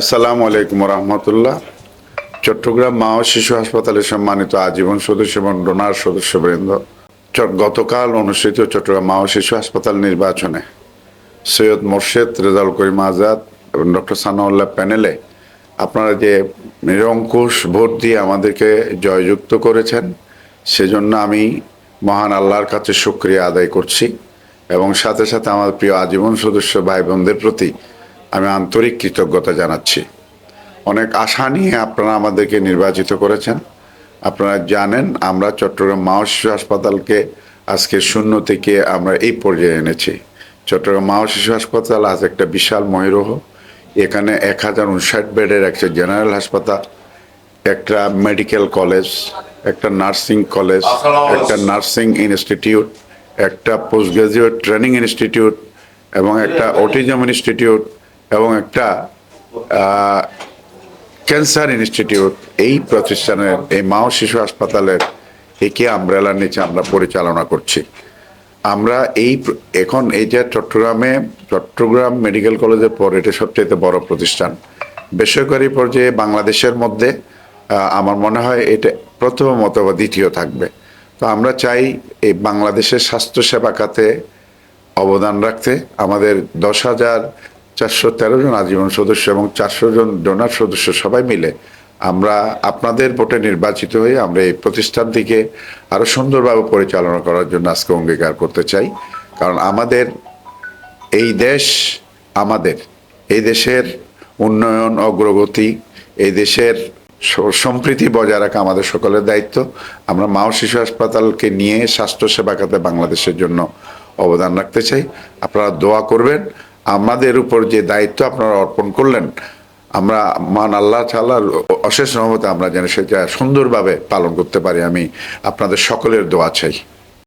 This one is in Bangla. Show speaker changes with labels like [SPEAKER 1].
[SPEAKER 1] আসসালামু আলাইকুম রহমতুল্লাহ। চট্টগ্রাম মা ও শিশু হাসপাতালের সম্মানিত আজীবন সদস্য এবং ডোনার সদস্যবৃন্দ। গতকাল অনুষ্ঠিত চট্টগ্রাম মা ও শিশু হাসপাতাল নির্বাচনে সৈয়দ মোর্শেদ রেজাউল করিম আজাদ এবং ডক্টর সানাউল্লাহ প্যানেলে আপনারা যে নিরঙ্কুশ ভোট দিয়ে আমাদেরকে জয়যুক্ত করেছেন, সেজন্য আমি মহান আল্লাহর কাছে শুক্রিয়া আদায় করছি এবং সাথে সাথে আমার প্রিয় আজীবন সদস্য ভাই বোনদের প্রতি আমি আন্তরিক কৃতজ্ঞতা জানাচ্ছি। অনেক আশা নিয়ে আপনারা আমাদেরকে নির্বাচিত করেছেন। আপনারা জানেন, আমরা চট্টগ্রাম মা শিশু হাসপাতালকে আজকে শূন্য থেকে আমরা এই পর্যায়ে এনেছি। চট্টগ্রাম মা শিশু হাসপাতাল আজ একটা বিশাল ময়ূরহ। এখানে এক হাজার উনষাট বেডের একটা জেনারেল হাসপাতাল, একটা মেডিকেল কলেজ, একটা নার্সিং কলেজ, একটা নার্সিং ইনস্টিটিউট, একটা পোস্ট গ্রাজুয়েট ট্রেনিং ইনস্টিটিউট এবং একটা অটিজম ইনস্টিটিউট। এবং একটা ক্যান্সার ইনস্টিটিউট এই প্রতিষ্ঠানের, এই মা ও শিশু হাসপাতালের একে আমব্রেলার নিচে আমরা পরিচালনা করছি। আমরা এই এখন এই যে চট্টগ্রামে, চট্টগ্রাম মেডিকেল কলেজের পর এটা সবচেয়ে বড় প্রতিষ্ঠান। বেসরকারি পর্যায়ে বাংলাদেশের মধ্যে আমার মনে হয় এটা প্রথম অথবা দ্বিতীয় থাকবে। তো আমরা চাই এই বাংলাদেশের স্বাস্থ্যসেবা খাতে অবদান রাখতে। আমাদের দশ হাজার চারশো তেরো জন আজীবন সদস্য এবং চারশো জন ডোনার সদস্য সবাই মিলে আমরা আপনাদের ভোটে নির্বাচিত হয়ে আমরা এই প্রতিষ্ঠানটিকে আরও সুন্দরভাবে পরিচালনা করার জন্য আজকে অঙ্গীকার করতে চাই। কারণ আমাদের এই দেশ আমাদের, এই দেশের উন্নয়ন, অগ্রগতি, এই দেশের সম্প্রীতি বজায় রাখা আমাদের সকলের দায়িত্ব। আমরা মা ও শিশু হাসপাতালকে নিয়ে স্বাস্থ্যসেবা খাতে বাংলাদেশের জন্য অবদান রাখতে চাই। আপনারা দোয়া করবেন। আমাদের উপর যে দায়িত্ব আপনারা অর্পণ করলেন, আমরা মান আল্লাহ তাআলার অশেষ রহমতে আমরা যেন সেটা সুন্দরভাবে পালন করতে পারি। আমি আপনাদের সকলের দোয়া চাই।